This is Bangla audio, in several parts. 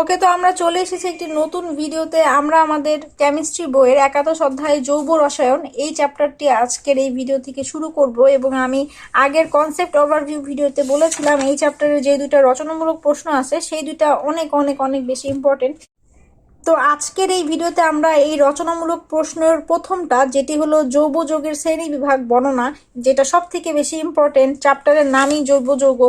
ওকে তো আমরা চলে এসেছি একটি নতুন ভিডিওতে। আমরা আমাদের কেমিস্ট্রি বইয়ের একাদশ অধ্যায় যৌব রসায়ন এই চ্যাপ্টারটি আজকের এই ভিডিও থেকে শুরু করব এবং আমি আগের কনসেপ্ট ওভারভিউ ভিডিওতে বলেছিলাম, এই চ্যাপ্টারে যে দুটা রচনামূলক প্রশ্ন আছে, সেই দুটা অনেক অনেক অনেক বেশি ইম্পর্টেন্ট তো আজকের এই ভিডিওতে আমরা এই রচনামূলক প্রশ্নের প্রথমটা, যেটি হলো জৈব যৌগের শ্রেণি বিভাগ বর্ণনা, যেটা সব থেকে বেশি ইম্পর্টেন্ট চ্যাপ্টারের নামই জৈব যৌগ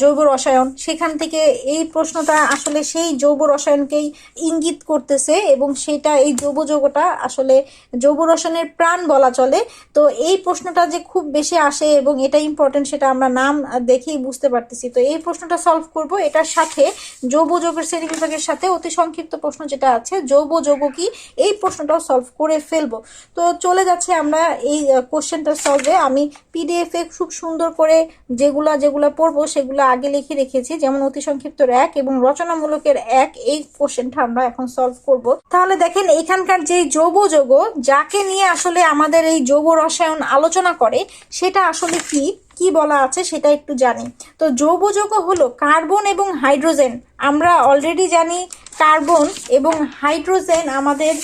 জৈব রসায়ন। সেখান থেকে এই প্রশ্নটা আসলে সেই জৈব রসায়নকেই ইঙ্গিত করতেছে এবং সেটা এই জৈব যৌগটা আসলে জৈব রসায়নের প্রাণ বলা চলে। তো এই প্রশ্নটা যে খুব বেশি আসে এবং এটা ইম্পর্টেন্ট সেটা আমরা নাম দেখেই বুঝতে পারতেছি। তো এই প্রশ্নটা সলভ করব এটার সাথে জৈব যৌগের শ্রেণি বিভাগের সাথে অতি সংক্ষিপ্ত প্রশ্ন, যেটা আছে জৈব যৌগ কি? এই প্রশ্নটাও সলভ করে ফেলব। তো চলে যাচ্ছে আমরা এই কোশ্চেনটা সলভে আমি পিডিএফ খুব সুন্দর করে যেগুলা যেগুলা পড়ব, সেগুলো আগে লিখে রেখেছি। যেমন অতি সংক্ষিপ্ত এক এবং রচনামূলকের এক, এই কোশ্চেনটা আমরা এখন সলভ করব। তাহলে দেখেন, এখানকার যে জৈব যৌগ, যাকে নিয়ে আসলে আমাদের এই জৈব রসায়ন আলোচনা করে, সেটা আসলে কি? কি বলা আছে সেটা একটু জানি। তো জৈব যৌগ হলো কার্বন এবং হাইড্রোজেন। আমরা অলরেডি জানি কার্বন এবং হাইড্রোজেন আমাদের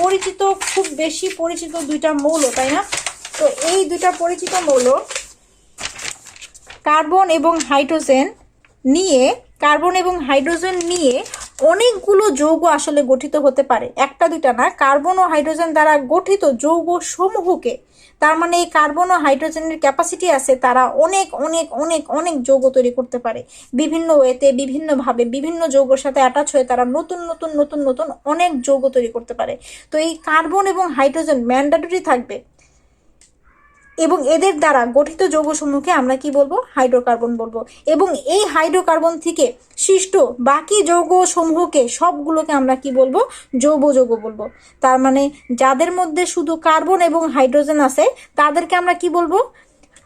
পরিচিত, খুব বেশি পরিচিত দুইটা মৌল, তাই না? তো এই দুইটা পরিচিত মৌল কার্বন এবং হাইড্রোজেন নিয়ে, কার্বন এবং হাইড্রোজেন নিয়ে অনেকগুলো যৌগ আসলে গঠিত হতে পারে। একটা দুইটা না, কার্বন ও হাইড্রোজেন দ্বারা গঠিত যৌগ সমূহকে তার মানে এই কার্বন ও হাইড্রোজেনের ক্যাপাসিটি আছে, তারা অনেক অনেক অনেক অনেক যৌগ তৈরি করতে পারে। বিভিন্ন ওয়েতে, বিভিন্নভাবে, বিভিন্ন যৌগের সাথে অ্যাটাচ হয়ে তারা নতুন নতুন নতুন নতুন অনেক যৌগ তৈরি করতে পারে। তো এই কার্বন এবং হাইড্রোজেন ম্যান্ডাটরি থাকবে। এবং এদের দ্বারা গঠিত যৌগসমূহকে আমরা কি বলব? হাইড্রোকার্বন বলব। এবং এই হাইড্রোকার্বন থেকে সৃষ্ট বাকি যৌগসমূহকে সবগুলোকে আমরা কি বলব? জৈব যৌগ বলব। তার মানে যাদের মধ্যে শুধু কার্বন এবং হাইড্রোজেন আছে, তাদেরকে আমরা কি বলব?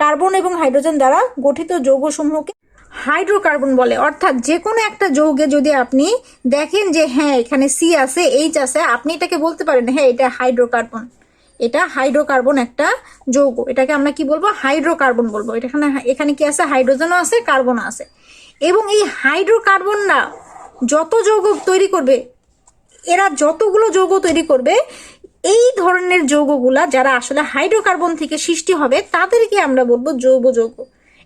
কার্বন এবং হাইড্রোজেন দ্বারা গঠিত যৌগসমূহকে হাইড্রোকার্বন বলে। অর্থাৎ যে কোনো একটা যৌগে যদি আপনি দেখেন যে হ্যাঁ এখানে সি আছে এইচ আছে, আপনি এটাকে বলতে পারেন হ্যাঁ এটা হাইড্রোকার্বন। এটা হাইড্রোকার্বন একটা যৌগ। এটাকে আমরা কি বলব? হাইড্রোকার্বন বলব। এটা এখানে এখানে কি আছে? হাইড্রোজেনও আছে, কার্বনও আছে। এবং এই হাইড্রোকার্বন না যত যৌগ তৈরি করবে, এরা যতগুলো যৌগ তৈরি করবে, এই ধরনের যৌগগুলা যারা আসলে হাইড্রোকার্বন থেকে সৃষ্টি হবে, তাদেরকে আমরা বলব জৈব যৌগ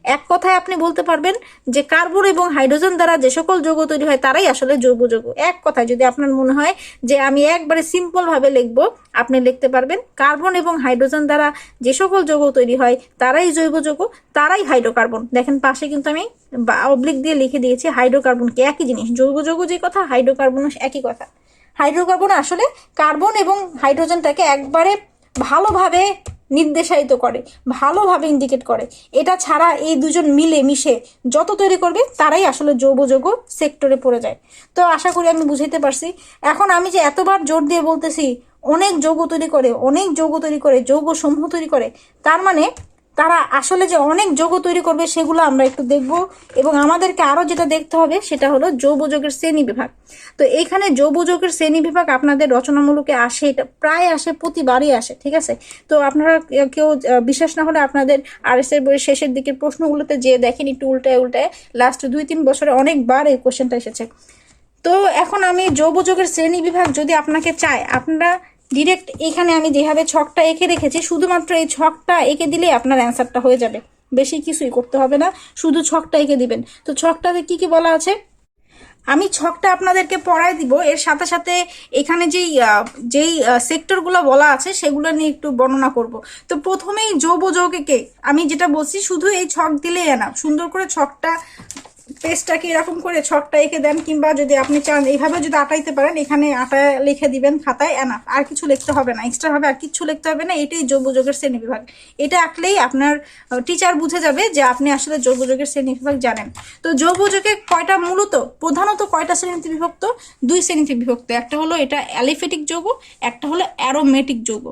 এক কথায় আপনি বলতে পারবেন যে কার্বন এবং হাইড্রোজেন দ্বারা যে সকল যৌগ তৈরি হয়, তারাই আসলে জৈব যৌগ। এক কথায় যদি আপনার মনে হয় যে আমি একবারে সিম্পল ভাবে লিখব, আপনি লিখতে পারবেন কার্বন এবং হাইড্রোজেন দ্বারা যে সকল যৌগ তৈরি হয়, তারাই জৈব যৌগ, তারাই হাইড্রোকার্বন। দেখেন পাশে কিন্তু আমি অবলিক দিয়ে লিখে দিয়েছি হাইড্রোকার্বনকে একই জিনিস? জৈব যৌগ যে কথা, হাইড্রোকার্বনও একই কথা। হাইড্রোকার্বন আসলে কার্বন এবং হাইড্রোজেনটাকে একবারে ভালোভাবে নির্দেশায়িত করে, ভালোভাবে ইন্ডিকেট করে। এটা ছাড়া এই দুজন মিলে মিশে যত তৈরি করবে, তারাই আসলে যৌবযোগ্য যৌগ সেক্টরে পড়ে যায়। তো আশা করি আমি বুঝাইতে পারছি। এখন আমি যে এতবার জোর দিয়ে বলতেছি, অনেক যৌগ তৈরি করে, অনেক যৌগ তৈরি করে যৌগ সমূহ তৈরি করে, তার মানে তারা আসলে যে অনেক যৌগ তৈরি করবে সেগুলো আমরা একটু দেখব এবং আমাদেরকে আরও যেটা দেখতে হবে সেটা হলো জৈব যৌগের শ্রেণি বিভাগ। তো এইখানে জৈব যৌগের শ্রেণি বিভাগ আপনাদের রচনামূলকে আসে, এটা প্রায় আসে, প্রতিবারই আসে, ঠিক আছে? তো আপনারা কেউ বিশ্বাস না হলে আপনাদের আর এস এর বইয়ের শেষের দিকের প্রশ্নগুলোতে যে দেখেন একটু উল্টায় উল্টায়। লাস্ট দুই তিন বছরে অনেকবার এই কোশ্চেনটা এসেছে। তো এখন আমি জৈব যৌগের শ্রেণি বিভাগ যদি আপনাকে চায় আপনারা ডিরেক্ট এখানে আমি যেভাবে ছকটা এঁকে রেখেছি, শুধুমাত্র এই ছকটা এঁকে দিলেই আপনার অ্যান্সারটা হয়ে যাবে। বেশি কিছুই করতে হবে না, শুধু ছকটা এঁকে দিবেন। তো ছকটাতে কি কি বলা আছে? আমি ছকটা আপনাদেরকে পড়ায় দিব, এর সাথে সাথে এখানে যেই যেই সেক্টরগুলো বলা আছে, সেগুলো নিয়ে একটু বর্ণনা করব। তো প্রথমেই জৈব যৌগকে আমি যেটা বলছি, শুধু এই ছক দিলেই এনা সুন্দর করে ছকটা পেজটাকে এরকম করে ছকটা এঁকে দেন, কিংবা যদি আপনি চান, এইভাবে যদি আটাইতে পারেন, এখানে আটা লিখে দিবেন খাতায় এনা আর কিছু লিখতে হবে না এক্সট্রা ভাবে আর কিছু লিখতে হবে না, এটাই জৈব যৌগের শ্রেণি বিভাগ। এটা আঁকলেই আপনার টিচার বুঝে যাবে যে আপনি আসলে জৈব যৌগের শ্রেণি বিভাগ জানেন। তো জৈব যৌগে কয়টা মূলত? প্রধানত কয়টা শ্রেণীতে বিভক্ত? দুই শ্রেণীতে বিভক্ত। একটা হলো এটা অ্যালিফেটিক যৌগ, একটা হলো অ্যারোমেটিক যৌগ।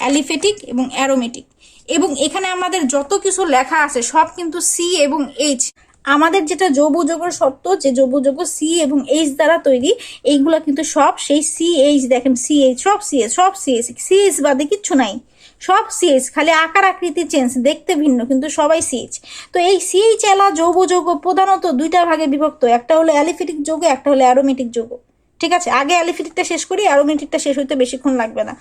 অ্যালিফেটিক এবং অ্যারোমেটিক। এবং এখানে আমাদের যত কিছু লেখা আছে, সব কিন্তু সি এবং এইচ আমাদের যেটা যৌব যৌগের সত্য যে যৌব যৌগ সি এবং এইচ দ্বারা তৈরি, এইগুলো কিন্তু সব সেই সি এইচ দেখেন সি এইচ সব সি সব সি এইচ সি এইচ বাদে কিচ্ছু নাই। সব সিএইচ খালি আকার আকৃতি চেঞ্জ দেখতে ভিন্ন, কিন্তু সবাই সিএইচ তো এই সিএইচ এলা যৌব যৌগ প্রধানত দুইটা ভাগে বিভক্ত, একটা হলো অ্যালিফিটিক যৌগ, একটা হলো অ্যারোমেটিক যৌগ। ঠিক আছে? আগে অ্যালিফিটিকটা শেষ করি অ্যারোমেটিকটা শেষ হইতে বেশিক্ষণ লাগবে না।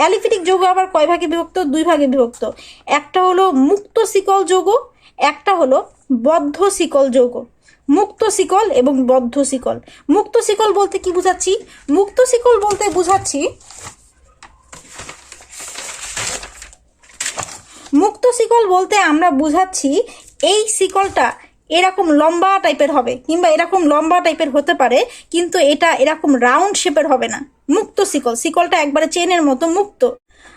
অ্যালিফিটিক যৌগ আবার কয় ভাগে বিভক্ত? দুই ভাগে বিভক্ত। একটা হলো মুক্ত শিকল যৌগ, একটা হলো বদ্ধ শিকল যৌগ। মুক্ত শিকল এবং বদ্ধ শিকল। মুক্ত শিকল বলতে কি বুঝাচ্ছি? মুক্ত শিকল বলতে বুঝাচ্ছি মুক্ত শিকল বলতে আমরা বুঝাচ্ছি এই শিকলটা এরকম লম্বা টাইপের হবে কিংবা এরকম লম্বা টাইপের হতে পারে, কিন্তু এটা এরকম রাউন্ড শেপের হবে না। মুক্ত শিকল, শিকলটা একবারে চেনের মতো মুক্ত।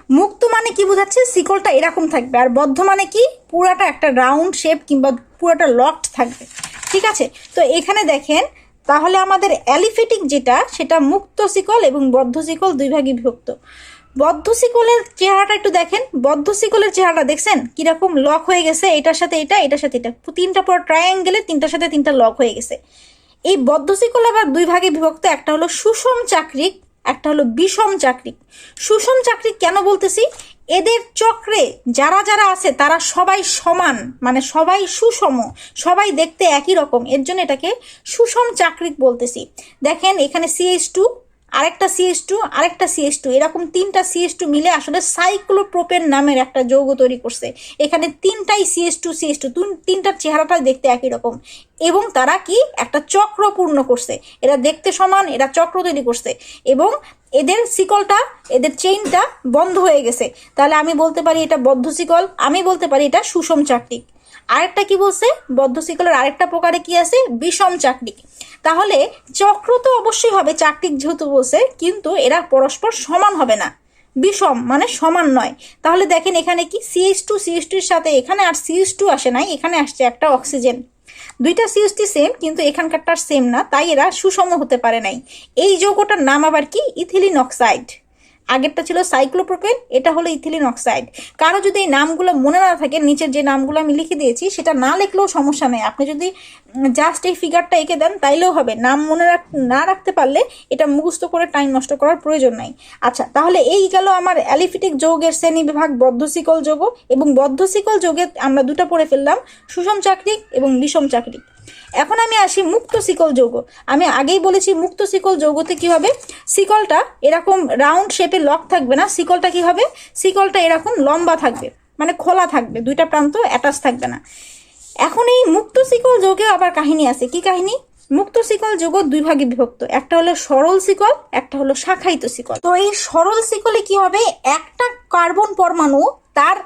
মুক্ত মানে কি বোঝাচ্ছে? শিকলটা এরকম থাকবে। আর বদ্ধ মানে কি? পুরাটা একটা রাউন্ড শেপ কিংবা পুরাটা লকড থাকবে। ঠিক আছে? তো এখানে দেখেন, তাহলে আমাদের অ্যালিফেটিক যেটা, সেটা মুক্ত শিকল এবং বদ্ধ শিকল দুই ভাগে বিভক্ত। বদ্ধ শিকলের চেহারাটা একটু দেখেন। বদ্ধ শিকলের চেহারাটা দেখছেন? কীরকম লক হয়ে গেছে, এটার সাথে এটা, এটার সাথে এটা। তিনটা পর ট্রায়াঙ্গেলে তিনটার সাথে তিনটা লক হয়ে গেছে। এই বদ্ধ শিকল আবার দুই ভাগে বিভক্ত, একটা হলো সুষম চাকরিক, একটা হলো বিষম চাকরিক। সুষম চাকরিক কেন বলতেছি? এদের চক্রে যারা যারা আছে, তারা সবাই সমান মানে সবাই সুষম, সবাই দেখতে একই রকম। এর জন্য এটাকে সুষম চাকরিক বলতেছি। দেখেন, এখানে সিএইচ টু আরেকটা সিএস টু আরেকটা সিএস টু এরকম তিনটা সিএস টু মিলে আসলে সাইক্লোপ্রোপেন নামের একটা যৌগ তৈরি করছে। এখানে তিনটাই সিএস টু সিএস টু তিনটার চেহারাটা দেখতে একই রকম। এবং তারা কি? একটা চক্র পূর্ণ করছে। এরা দেখতে সমান, এরা চক্র তৈরি করছে। এবং এদের শিকলটা, এদের চেইনটা বন্ধ হয়ে গেছে। তাহলে আমি বলতে পারি এটা বদ্ধ শিকল, আমি বলতে পারি এটা সুষম চাকরিক আরেকটা কি বলছে? বদ্ধ শিকলের আরেকটা প্রকারে কি আছে? বিষম চাকরি। তাহলে চক্র তো অবশ্যই হবে, চাকরিক যেহেতু বলছে, কিন্তু এরা পরস্পর সমান হবে না। বিষম মানে সমান নয়। তাহলে দেখেন এখানে কি? সিএইচ টু সিএইচ টুর সাথে এখানে আর সিএইচ টু আসে নাই, এখানে আসছে একটা অক্সিজেন দুইটা সিএসটি সেম কিন্তু এখানকারটার সেম না, তাই এরা সুষম হতে পারে নাই। এই যৌগটার নাম আবার কি? ইথিলিন অক্সাইড আগেরটা ছিল সাইক্লোপ্রোপেন, এটা হলো ইথিলিন অক্সাইড। কারও যদি এই নামগুলো মনে না থাকে, নিচের যে নামগুলো আমি লিখে দিয়েছি, সেটা না লিখলেও সমস্যা নেই। আপনি যদি জাস্ট এই ফিগারটা এঁকে দেন, তাইলেও হবে। নাম মনে রাখ, না রাখতে পারলে এটা মুখস্থ করে টাইম নষ্ট করার প্রয়োজন নাই। আচ্ছা তাহলে এই গেল আমার অ্যালিফিটিক যৌগের শ্রেণি বিভাগ, বদ্ধশিকল যৌগ এবং বদ্ধশিকল যৌগে আমরা দুটো পড়ে ফেললাম, সুষম চাকরিক এবং বিষম চাকরিক। এখন আমি আসি মুক্ত শিকল যৌগ। আমি আগেই বলেছি মুক্ত শিকল যৌগতে কি হবে? শিকলটা এরকম রাউন্ড শেপে লক থাকবে না। শিকলটা কি হবে? শিকলটা এরকম লম্বা থাকবে মানে খোলা থাকবে, দুইটা প্রান্ত অ্যাটাচ থাকবে না। এখন এই মুক্ত শিকল যৌগেও আবার কাহিনী আছে। কি কাহিনী? মুক্ত শিকল যৌগ দুই ভাগে বিভক্ত। একটা হলো সরল শিকল, একটা হলো শাখায়িত শিকল। তো এই সরল শিকলে কি হবে? একটা কার্বন পরমাণু তার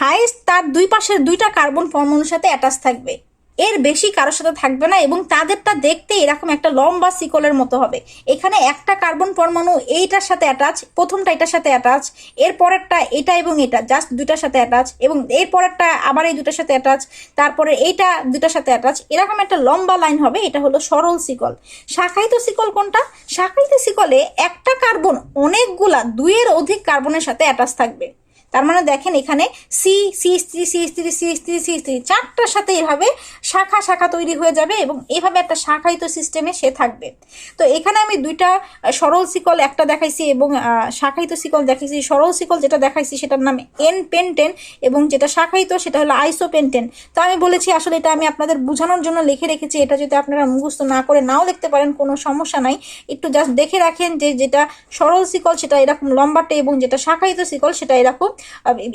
হাইস্ট তার দুই পাশের দুইটা কার্বন পরমাণুর সাথে অ্যাটাচ থাকবে। এর বেশি কারোর সাথে থাকবে না এবং তাদেরটা দেখতে এরকম একটা লম্বা শিকলের মতো হবে। এখানে একটা কার্বন পরমাণু এইটার সাথে অ্যাটাচ প্রথমটা এটার সাথে অ্যাটাচ এর পরেরটা এটা এবং এটা জাস্ট দুটার সাথে অ্যাটাচ এবং এর পরেরটা আবার এই দুটার সাথে অ্যাটাচ তারপরে এইটা দুটার সাথে অ্যাটাচ এরকম একটা লম্বা লাইন হবে, এটা হলো সরল শিকল। শাখায়িত শিকল কোনটা? শাখায়িত শিকলে একটা কার্বন অনেকগুলা, দুইয়ের অধিক কার্বনের সাথে অ্যাটাচ থাকবে। তার মানে দেখেন এখানে সি সি স্ত্রী সি স্ত্রী সি স্ত্রী সি স্ত্রী চারটার সাথে এভাবে শাখা শাখা তৈরি হয়ে যাবে এবং এভাবে একটা শাখায়িত সিস্টেমে সে থাকবে। তো এখানে আমি দুইটা সরল শিকল একটা দেখাইছি এবং শাখায়িত শিকল দেখাইছি। সরল শিকল যেটা দেখাইছি সেটার নাম এন পেন্টেন এবং যেটা শাখায়িত সেটা হলো আইসো পেন্টেন তো আমি বলেছি আসলে এটা আমি আপনাদের বোঝানোর জন্য লিখে রেখেছি। এটা যদি আপনারা মুখস্থ না করে নাও লিখতে পারেন, কোনো সমস্যা নাই। একটু জাস্ট দেখে রাখেন যে যেটা সরল শিকল সেটা এরকম লম্বাটে এবং যেটা শাখায়িত শিকল সেটা এরকম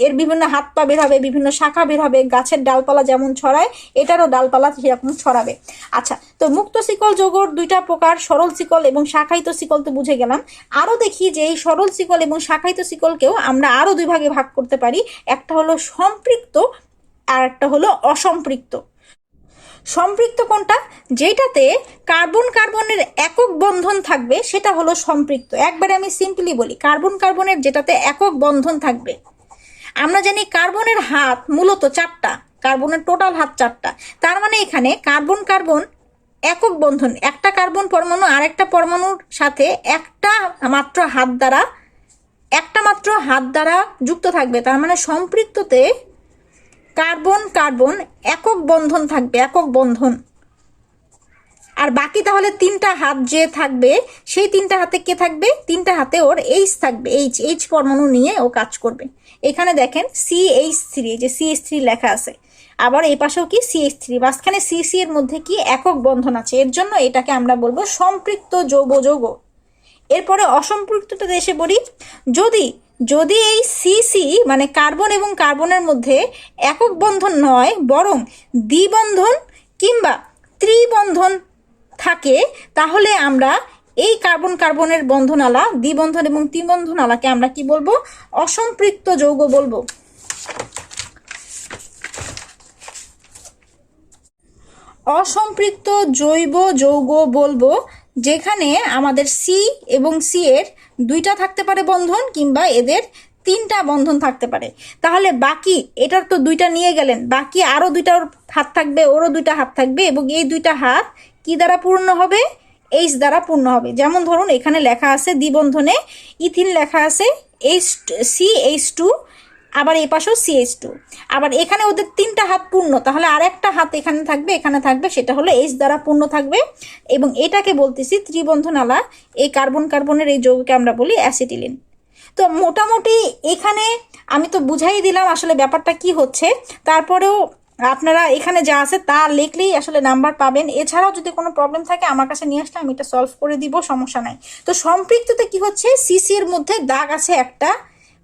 এর বিভিন্ন হাত পা বের হবে, বিভিন্ন শাখা বের হবে, গাছের ডালপালা যেমন ছড়ায়, এটারও ডালপালা সেরকম ছড়াবে। আচ্ছা তো মুক্ত শিকল যোগর দুইটা প্রকার, সরল শিকল এবং শাখায়িত শিকল তো বুঝে গেলাম। আরও দেখি যে এই সরল শিকল এবং শাখায়িত শিকলকেও আমরা আরও দুই ভাগে ভাগ করতে পারি। একটা হলো সম্পৃক্ত আর একটা হলো অসম্পৃক্ত। সম্পৃক্ত কোনটা? যেটাতে কার্বন কার্বনের একক বন্ধন থাকবে, সেটা হলো সম্পৃক্ত। একবারে আমি সিম্পলি বলি, কার্বন কার্বনের যেটাতে একক বন্ধন থাকবে। আমরা জানি কার্বনের হাত মূলত চারটা, কার্বনের টোটাল হাত চারটা। তার মানে এখানে কার্বন কার্বন একক বন্ধন, একটা কার্বন পরমাণু আরেকটা পরমাণুর সাথে একটা মাত্র হাত দ্বারা, একটা মাত্র হাত দ্বারা যুক্ত থাকবে। তার মানে সম্পৃক্ততে কার্বন কার্বন একক বন্ধন থাকবে, একক বন্ধন। আর বাকি তাহলে তিনটা হাত যে থাকবে, সেই তিনটা হাতে কে থাকবে? তিনটা হাতে ওর এইচ থাকবে। এইচ এইচ পরমাণু নিয়ে ও কাজ করবে। এখানে দেখেন সি এইচ থ্রি যে সি এইচ থ্রি লেখা আছে। আবার এই পাশেও কি সি এইচ থ্রি মাঝখানে সি সি এর মধ্যে কি একক বন্ধন আছে? এর জন্য এটাকে আমরা বলব সম্পৃক্ত যৌগ যৌগ এরপরে অসম্পৃক্ততাতে দেশে বলি যদি যদি এই সিসি মানে কার্বন এবং কার্বনের মধ্যে একক বন্ধন নয়, বরং দ্বিবন্ধন কিংবা ত্রিবন্ধন থাকে, তাহলে আমরা এই কার্বন কার্বনের বন্ধনালা, দ্বিবন্ধন এবং ত্রিবন্ধনালাকে আমরা কি বলব? অসম্পৃক্ত যৌগ বলব। অসম্পৃক্ত জৈব যৌগ বলব, যেখানে আমাদের সি এবং সি এর দুইটা থাকতে পারে বন্ধন কিংবা এদের তিনটা বন্ধন থাকতে পারে। তাহলে বাকি, এটার তো দুইটা নিয়ে গেলেন, বাকি আরও দুইটা হাত থাকবে, ওরও দুইটা হাত থাকবে এবং এই দুইটা হাত কি দ্বারা পূর্ণ হবে? এইচ দ্বারা পূর্ণ হবে। যেমন ধরুন, এখানে লেখা আছে দ্বিবন্ধনে ইথিন লেখা আছে এইচ সি এইচ টু আবার এই পাশেও সিএইচ টু আবার এখানে ওদের তিনটা হাত পূর্ণ, তাহলে আর একটা হাত এখানে থাকবে এখানে থাকবে, সেটা হলো এইচ দ্বারা পূর্ণ থাকবে। এবং এটাকে বলতেছি ত্রিবন্ধনালা, এই কার্বন কার্বনের এই যৌগকে আমরা বলি অ্যাসিটিলিন। তো মোটামুটি এখানে আমি তো বুঝাই দিলাম আসলে ব্যাপারটা কি হচ্ছে। তারপরেও আপনারা এখানে যা আছে তা লিখলেই আসলে নাম্বার পাবেন। এছাড়াও যদি কোনো প্রবলেম থাকে, আমার কাছে নিয়ে আসলে আমি এটা সলভ করে দিব, সমস্যা নাই। তো সম্পৃক্ততে কি হচ্ছে? সিসি এর মধ্যে দাগ আছে একটা,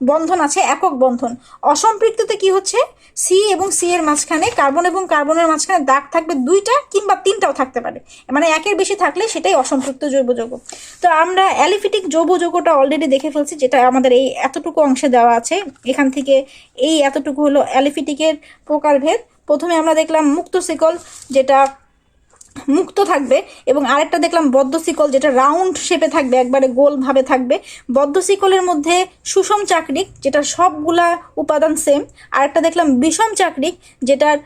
বন্ধন আছে, একক বন্ধন। অসম্পৃক্ততে কি হচ্ছে? সি এবং সি এর মাঝখানে কার্বন এবং কার্বনের মাঝখানে দাগ থাকবে দুইটা কিংবা তিনটাও থাকতে পারে। মানে একের বেশি থাকলে সেটাই অসম্পৃক্ত জৈব যৌগ তো আমরা অ্যালিফিটিক জৈব যৌগটা অলরেডি দেখে ফেলছি, যেটা আমাদের এই এতটুকু অংশে দেওয়া আছে। এখান থেকে এই এতটুকু হলো অ্যালিফিটিকের প্রকারভেদ। প্রথমে আমরা দেখলাম মুক্ত শিকল যেটা মুক্ত থাকবে এবং আরেকটা দেখলাম বদ্ধ শিকল, যেটা রাউন্ড শেপে থাকবে, একবারে গোলভাবে থাকবে। বদ্ধ শিকলের মধ্যে সুষম চাকরিক, যেটা সবগুলা উপাদান সেম আরেকটা দেখলাম বিষম চাকরিক, যেটার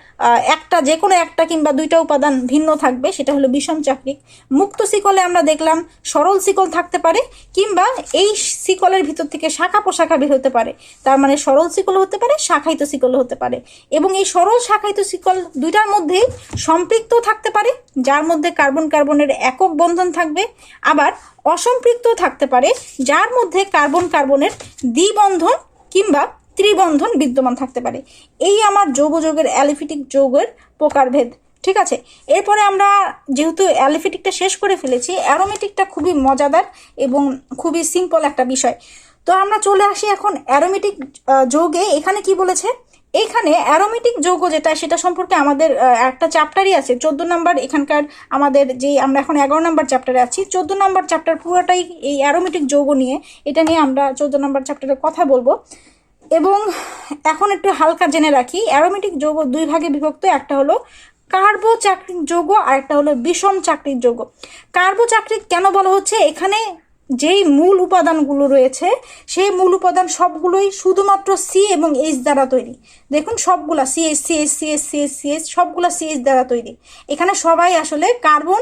একটা যে কোনো একটা কিংবা দুইটা উপাদান ভিন্ন থাকবে, সেটা হলো বিষম চাকরিক। মুক্ত শিকলে আমরা দেখলাম সরল শিকল থাকতে পারে, কিংবা এই শিকলের ভিতর থেকে শাখা পোশাখা বের হতে পারে। তার মানে সরল শিকল হতে পারে, শাখায়িত শিকল হতে পারে। এবং এই সরল শাখায়িত শিকল দুইটার মধ্যেই সম্পৃক্ত থাকতে পারে যার মধ্যে কার্বন কার্বনের একক বন্ধন থাকবে, আবার অসম্পৃক্ত থাকতে পারে, যার মধ্যে কার্বন কার্বনের দ্বিবন্ধন কিংবা ত্রিবন্ধন বিদ্যমান থাকতে পারে। এই আমার যৌগ যৌগের অ্যালিফিটিক যৌগের প্রকারভেদ, ঠিক আছে? এরপরে আমরা যেহেতু অ্যালিফিটিকটা শেষ করে ফেলেছি, অ্যারোমেটিকটা খুবই মজাদার এবং খুবই সিম্পল একটা বিষয়। তো আমরা চলে আসি এখন অ্যারোমেটিক যৌগে। এখানে কি বলেছে? এখানে অ্যারোমেটিক যৌগ যেটা, সেটা সম্পর্কে আমাদের একটা চ্যাপ্টারই আছে। চোদ্দ নাম্বার এখানকার আমাদের যে, আমরা এখন এগারো নাম্বার চ্যাপ্টারে আছি। চোদ্দ নাম্বার চ্যাপ্টার পুরোটাই এই অ্যারোমেটিক যৌগ নিয়ে, এটা নিয়ে আমরা চোদ্দ নাম্বার চ্যাপ্টারে কথা বলব। এবং এখন একটু হালকা জেনে রাখি, অ্যারোমেটিক যৌগ দুই ভাগে বিভক্ত, একটা হলো কার্বো চাকরির যৌগ আর একটা হলো বিষম চাকরির যৌগ। কার্বো চাকরি কেন বলা হচ্ছে? এখানে যেই মূল উপাদানগুলো রয়েছে, সেই মূল উপাদান সবগুলোই শুধুমাত্র সি এবং এইচ দ্বারা তৈরি। দেখুন, সবগুলা CS CS CS CS CS সবগুলা সিএস দ্বারা তৈরি। এখানে সবাই আসলে কার্বন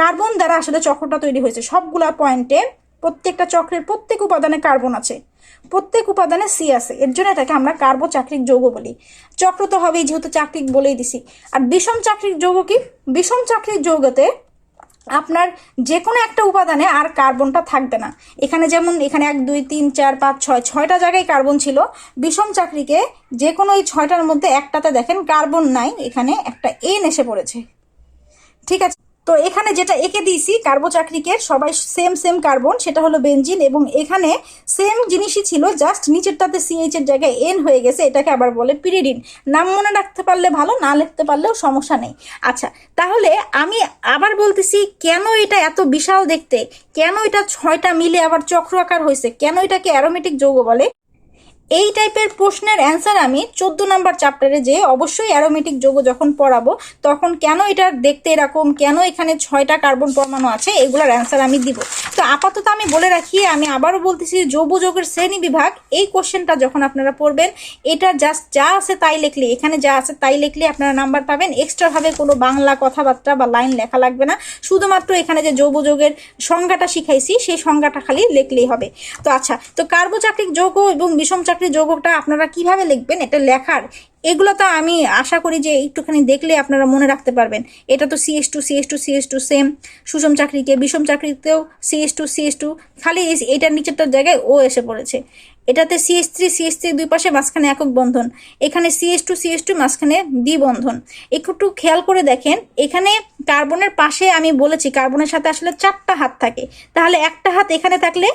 কার্বন দ্বারা আসলে চক্রটা তৈরি হয়েছে। সবগুলা পয়েন্টে প্রত্যেকটা চক্রের প্রত্যেক উপাদানে কার্বন আছে। প্রত্যেক উপাদানে সি আছে। এর জন্য এটাকে আমরা কার্বো চাকরিক যৌগ বলি। চক্র তো হবেই, যেহেতু চাকরিক বলেই দিছি। আর বিষম চাকরিক যৌগ কি? বিষম চাকরিক যৌগতে আপনার যে কোনো একটা উপাদানে আর কার্বনটা থাকবে না। এখানে যেমন এখানে এক, দুই, তিন, চার, পাঁচ, ছয়, ছয়টা জায়গায় কার্বন ছিল। বিষম চাকরিকে যে কোনো এই ছয়টার মধ্যে একটাতে দেখেন কার্বন নাই, এখানে একটা এন এসে পড়েছে। ঠিক আছে। তো এখানে যেটা এঁকে দিয়েছি কার্বোচাকরিকের সবাই সেম সেম কার্বন সেটা হলো বেঞ্জিন এবং এখানে সেম জিনিসই ছিল জাস্ট নিচেরটাতে সিএইচ এর জায়গায় এন হয়ে গেছে, এটাকে আবার বলে পিরিডিন নাম মনে রাখতে পারলে ভালো, না লিখতে পারলেও সমস্যা নেই। আচ্ছা তাহলে আমি আবার বলতেছি, কেন এটা এত বিশাল দেখতে? কেন এটা ছয়টা মিলে আবার চক্র আকার হয়েছে? কেন এটাকে অ্যারোমেটিক যৌগ বলে? এই টাইপের প্রশ্নের অ্যান্সার আমি চোদ্দ নাম্বার চ্যাপ্টারে যে অবশ্যই অ্যারোমেটিক যৌগ যখন পড়াবো, তখন কেন এটা দেখতে এরকম, কেন এখানে ছয়টা কার্বন পরমাণু আছে, এগুলোর অ্যান্সার আমি দিব। তো আপাতত আমি বলে রাখি, আমি আবারও বলতেছি যৌব যৌগের শ্রেণি বিভাগ, এই কোশ্চেনটা যখন আপনারা পড়বেন, এটা জাস্ট যা আছে তাই লিখলে, এখানে যা আছে তাই লিখলে আপনারা নাম্বার পাবেন। এক্সট্রাভাবে কোনো বাংলা কথাবার্তা বা লাইন লেখা লাগবে না। শুধুমাত্র এখানে যে যৌব যৌগের সংজ্ঞাটা শিখাইছি, সেই সংজ্ঞাটা খালি লিখলেই হবে। তো আচ্ছা তো কার্বোচাকরিক যৌগ এবং বিষম চাকরিক চাকরি যৌগটা আপনারা কীভাবে লিখবেন, এটা লেখার, এগুলো তো আমি আশা করি যে একটুখানি দেখলে আপনারা মনে রাখতে পারবেন। এটা তো CS two CS two CS two same সুষম চাকরিকে, বিষম চাকরিতেও সিএস টু সিএস টু খালি এটার নিচেরটার জায়গায় ও এসে পড়েছে। এটাতে সিএস থ্রি সিএস থ্রি দুই পাশে মাঝখানে একক বন্ধন। এখানে সিএস টু সিএস টু মাঝখানে দ্বি বন্ধন একটু খেয়াল করে দেখেন, এখানে কার্বনের পাশে আমি বলেছি, কার্বনের সাথে আসলে চারটা হাত থাকে। তাহলে একটা হাত এখানে থাকলে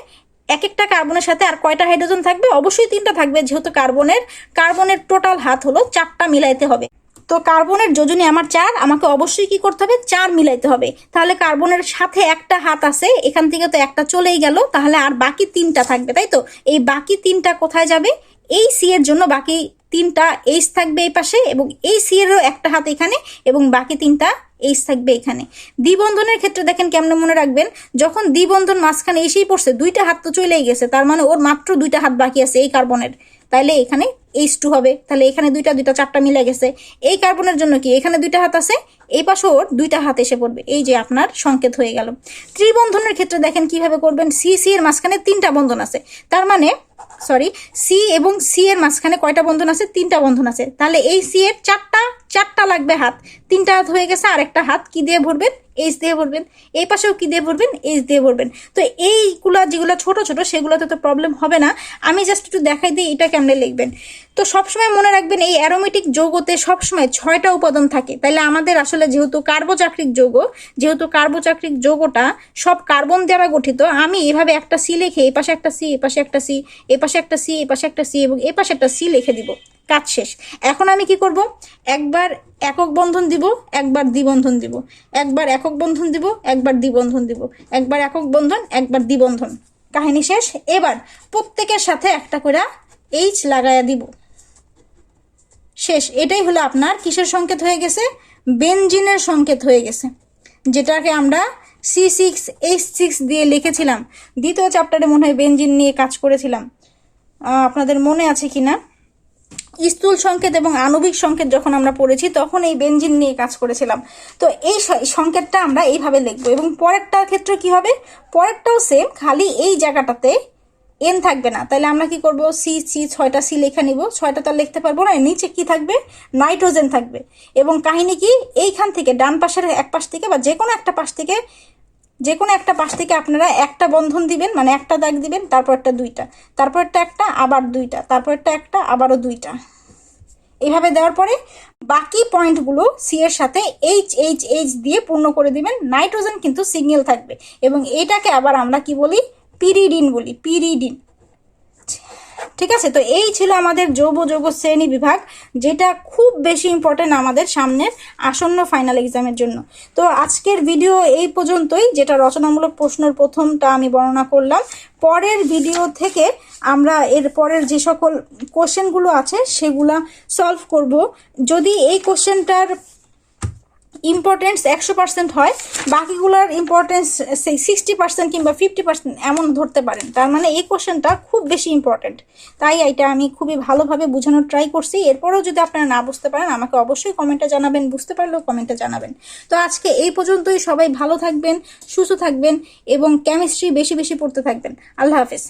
এক একটা কার্বনের সাথে আর কয়টা হাইড্রোজেন থাকবে? অবশ্যই তিনটা থাকবে, যেহেতু কার্বনের কার্বনের টোটাল হাত হলো চারটা মিলাইতে হবে। তো কার্বনের যোজনে আমার চার, আমাকে অবশ্যই কি করতে হবে? চার মিলাইতে হবে। তাহলে কার্বনের সাথে একটা হাত আছে, এখান থেকে তো একটা চলেই গেল, তাহলে আর বাকি তিনটা থাকবে, তাই তো? এই বাকি তিনটা কোথায় যাবে? এই সি এর জন্য বাকি তিনটা এইচ থাকবে এই পাশে এবং এই সি এরও একটা হাত এখানে এবং বাকি তিনটা এইচ থাকবে এখানে। দ্বিবন্ধনের ক্ষেত্রে দেখেন কেমন মনে রাখবেন, যখন দ্বিবন্ধন মাঝখানে এসেই পড়ছে, দুইটা হাত তো চলেই গেছে, তার মানে ওর মাত্র দুইটা হাত বাকি আছে এই কার্বনের তাইলে এখানে এইচ টু হবে। তাহলে এখানে দুইটা দুইটা, চারটা মিলে গেছে। এই কার্বনের জন্য কি? এখানে দুইটা হাত আছে, এই পাশে ওর দুইটা হাত এসে পড়বে। এই যে আপনার সংকেত হয়ে গেল। ত্রিবন্ধনের ক্ষেত্রে দেখেন কীভাবে করবেন? সি সি এর মাঝখানে তিনটা বন্ধন আছে। তার মানে সরি সি এবং সি এর মাঝখানে কয়টা বন্ধন আছে? তিনটা বন্ধন আছে। তাহলে এই সি এর চারটা চারটা লাগবে হাত। তিনটা হাত হয়ে গেছে আর একটা হাত কি দিয়ে ভরবেন? এইচ দিয়ে ভরবেন। এই পাশেও কি দিয়ে ভরবেন? এইচ দিয়ে ভরবেন। তো এইগুলা যেগুলো ছোট ছোট, সেগুলোতে তো প্রবলেম হবে না। আমি জাস্ট একটু দেখাই দিই এটা কেমনে লিখবেন। তো সবসময় মনে রাখবেন, এই অ্যারোমেটিক যৌগতে সবসময় ছয়টা উপাদান থাকে। তাইলে আমাদের আসলে যেহেতু কার্বোচাক্রিক যৌগ, যেহেতু কার্বোচাক্রিক যৌগটা সব কার্বন দ্বারা গঠিত, আমি এভাবে একটা সি লিখে এই পাশে একটা সি এই পাশে একটা সি এই পাশে একটা সি এই পাশে একটা সি এবং এই পাশে একটা সি লিখে দিব। কাজ শেষ। এখন আমি কি করব? একবার একক বন্ধন দিব, একবার দ্বিবন্ধন দিব। একবার একক বন্ধন দিব, একবার দ্বিবন্ধন দিব। একবার একক বন্ধন, একবার দ্বিবন্ধন। কাহিনী শেষ। এবার প্রত্যেকের সাথে একটা করে এইচ লাগায়া দিব। শেষ। এটাই হলো আপনার কিসের সংকেত হয়ে গেছে? বেনজিনের সংকেত হয়ে গেছে। যেটাকে আমরা সি সিক্স এইচ সিক্স দিয়ে লিখেছিলাম। দ্বিতীয় চ্যাপ্টারে মনে হয় বেনজিন নিয়ে কাজ করেছিলাম। আপনাদের মনে আছে কি না স্থূল সংকেত এবং আণবিক সংকেত যখন আমরা পড়েছি, তখন এই বেঞ্জিন নিয়ে কাজ করেছিলাম। তো এই সংকেতটা আমরা এইভাবে লিখব এবং পরেরটার ক্ষেত্রে কি হবে? পরেরটাও সেম খালি এই জায়গাটাতে এন থাকবে না। তাহলে আমরা কি করব? সি সি ছয়টা সি লেখা নিব। ছয়টা তো লিখতে পারব না। নিচে কি থাকবে? নাইট্রোজেন থাকবে। এবং কাহিনী কি? এইখান থেকে ডান পাশের এক পাশ থেকে বা যে কোনো একটা পাশ থেকে যে কোনো একটা পাশ থেকে আপনারা একটা বন্ধন দিবেন মানে একটা দাগ দিবেন, তারপর একটা দুইটা। তারপর একটা একটা, আবার দুইটা। তারপর একটা একটা, আবারও দুইটা। এভাবে দেওয়ার পরে বাকি পয়েন্টগুলো সি এর সাথে এইচ এইচ এইচ দিয়ে পূর্ণ করে দিবেন। নাইট্রোজেন কিন্তু সিগন্যাল থাকবে। এবং এটাকে আবার আমরা কি বলি? পিরিডিন বলি। পিরিডিন। ঠিক আছে? তো এই ছিল আমাদের যৌব যৌগ শ্রেণি বিভাগ, যেটা খুব বেশি ইম্পর্টেন্ট আমাদের সামনের আসন্ন ফাইনাল এক্সামের জন্য। তো আজকের ভিডিও এই পর্যন্তই, যেটা রচনামূলক প্রশ্নের প্রথমটা আমি বর্ণনা করলাম। পরের ভিডিও থেকে আমরা এর পরের যে সকল কোশ্চেনগুলো আছে, সেগুলা সলভ করব। যদি এই কোশ্চেনটার ইম্পর্টেন্স একশো পার্সেন্ট হয়, বাকিগুলোর ইম্পর্টেন্স সেই সিক্সটি পার্সেন্ট কিংবা ফিফটি পার্সেন্ট এমন ধরতে পারেন। তার মানে এই কোশ্চেনটা খুব বেশি ইম্পর্টেন্ট তাই এটা আমি খুবই ভালোভাবে বোঝানোর ট্রাই করছি। এরপরেও যদি আপনারা না বুঝতে পারেন, আমাকে অবশ্যই কমেন্টে জানাবেন, বুঝতে পারলেও কমেন্টে জানাবেন। তো আজকে এই পর্যন্তই। সবাই ভালো থাকবেন, সুস্থ থাকবেন এবং কেমিস্ট্রি বেশি বেশি পড়তে থাকবেন। আল্লাহ হাফেজ।